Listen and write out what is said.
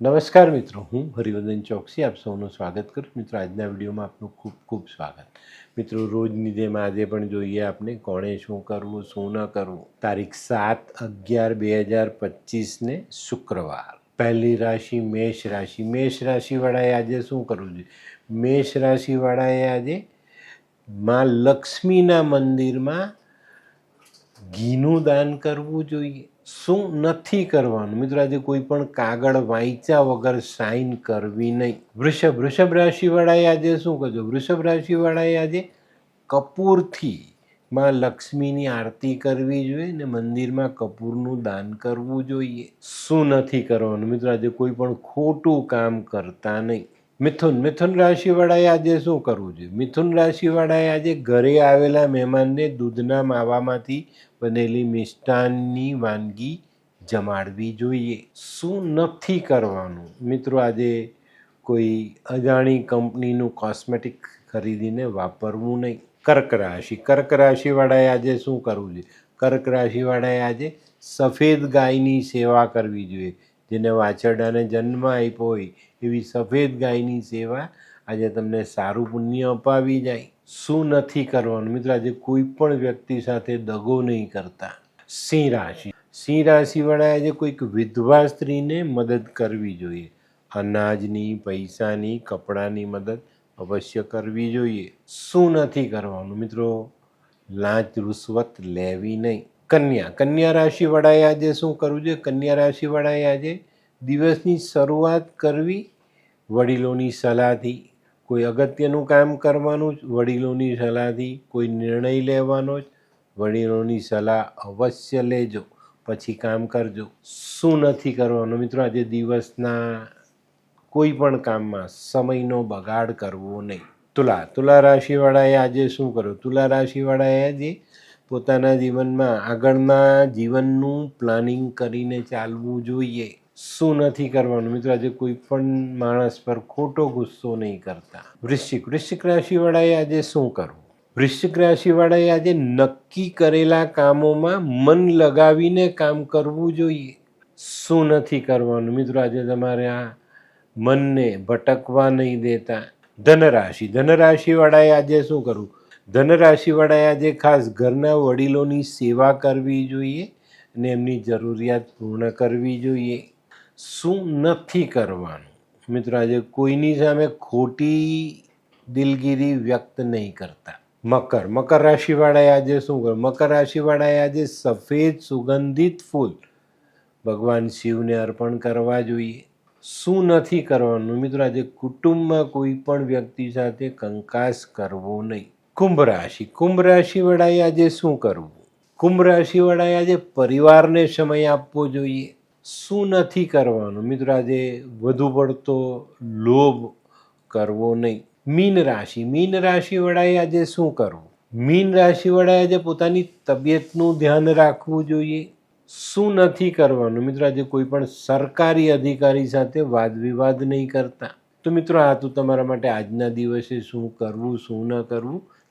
નમસ્કાર મિત્રો, હું હરિવર્ધન ચોકસી, આપ સૌનું સ્વાગત કરું મિત્રો, આજના વિડીયોમાં આપનું ખૂબ ખૂબ સ્વાગત. મિત્રો, રોજની જેમ આજે પણ જોઈએ આપણે કોણે શું કરવું, શું ન કરવું. તારીખ સાત અગિયાર બે હજાર પચીસને શુક્રવાર. પહેલી રાશિ મેષ રાશિ. મેષ રાશિવાળાએ આજે શું કરવું જોઈએ? મેષ રાશિવાળાએ આજે માં લક્ષ્મીના મંદિરમાં ઘીનું દાન કરવું જોઈએ. શું નથી કરવાનું? મિત્રો, આજે કોઈ પણ કાગળ વાંચ્યા વગર સાઈન કરવી નહીં. વૃષભ વૃષભ રાશિવાળાએ આજે શું કરજો વૃષભ રાશિવાળાએ આજે કપૂરથી માં લક્ષ્મીની આરતી કરવી જોઈએ ને મંદિરમાં કપૂરનું દાન કરવું જોઈએ. શું નથી કરવાનું? મિત્રો, આજે કોઈ પણ ખોટું કામ કરતા નહીં. મિથુન મિથુન રાશિવાળાએ આજે શું કરવું જોઈએ? મિથુન રાશિવાળાએ આજે ઘરે આવેલા મહેમાનને દૂધના માવામાંથી બનેલી મિષ્ટાનની વાનગી જમાડવી જોઈએ. શું નથી કરવાનું? મિત્રો, આજે કોઈ અજાણી કંપનીનું કોસ્મેટિક ખરીદીને વાપરવું નહીં. કર્ક રાશિ, કર્ક રાશિવાળાએ આજે શું કરવું જોઈએ? કર્ક રાશિવાળાએ આજે સફેદ ગાયની સેવા કરવી જોઈએ. જેને વાછરડાને જન્મ આપ્યો હોય, એવી સફેદ ગાયની સેવા આજે તમને સારું પુણ્ય અપાવી જાય. શું નથી કરવાનું? મિત્રો, આજે કોઈ પણ વ્યક્તિ સાથે દગો નહીં કરતા. સિંહ રાશિ. સિંહ રાશિવાળાએ આજે કોઈક વિધવા સ્ત્રીને મદદ કરવી જોઈએ. અનાજની, પૈસાની, કપડાની મદદ અવશ્ય કરવી જોઈએ. શું નથી કરવાનું? મિત્રો, લાંચ રૂશ્વત લેવી નહીં. કન્યા. કન્યા રાશિવાળાએ આજે શું કરવું જોઈએ? કન્યા રાશિવાળાએ આજે દિવસની શરૂઆત કરવી વડીલોની સલાહથી. કોઈ અગત્યનું કામ કરવાનું જ, વડીલોની સલાહથી. કોઈ નિર્ણય લેવાનો જ, વડીલોની સલાહ અવશ્ય લેજો. પછી કામ કરજો. શું નથી કરવાનું? મિત્રો, આજે દિવસના કોઈ પણ કામમાં સમયનો બગાડ કરવો નહીં. તુલા તુલા રાશિવાળાએ આજે શું કરવું તુલા રાશિવાળાએ આજે પોતાના જીવનમાં આગળના જીવનનું પ્લાનિંગ કરીને ચાલવું જોઈએ. શું નથી કરવાનું? મિત્રો, આજે કોઈ પણ માણસ પર ખોટો ગુસ્સો નહીં કરતા. વૃશ્ચિક વૃશ્ચિક રાશિવાળાએ આજે શું કરવું? વૃશ્ચિક રાશિવાળાએ આજે નક્કી કરેલા કામોમાં મન લગાવીને કામ કરવું જોઈએ. શું નથી કરવાનું? મિત્રો, આજે તમારે આ મનને ભટકવા નહીં દેતા. ધનરાશિ, ધનરાશિવાળાએ આજે શું કરવું? ધનરાશિવાળાએ આજે ખાસ ઘરના વડીલોની સેવા કરવી જોઈએ અને એમની જરૂરિયાત પૂર્ણ કરવી જોઈએ. શું નથી કરવાનું? મિત્રો, આજે કોઈની સામે ખોટી દિલગીરી વ્યક્ત નહીં કરતા. મકર. મકર રાશિવાળાએ આજે શું કરવું મકર રાશિવાળાએ આજે સફેદ સુગંધિત ફૂલ ભગવાન શિવને અર્પણ કરવા જોઈએ. શું નથી કરવાનું? મિત્રો, આજે કુટુંબમાં કોઈ પણ વ્યક્તિ સાથે કંકાસ કરવો નહીં. કુંભ રાશિ. કુંભ રાશિવાળાએ આજે શું કરવું? કુંભ રાશિવાળાએ આજે પરિવારને સમય આપવો જોઈએ. શું નથી કરવાનું? મિત્રો, આજે વધુ પડતો લોભ કરવો નહીં. મીન રાશિ. મીન રાશિવાળાએ આજે શું કરવું? મીન રાશિવાળાએ આજે પોતાની તબિયતનું ધ્યાન રાખવું જોઈએ. શું નથી કરવાનું? મિત્રો, આજે કોઈ પણ સરકારી અધિકારી સાથે વાદ વિવાદ નહીં કરતા. તો મિત્રો, આ તો તમારા માટે આજના દિવસે શું કરવું, શું ન કરવું?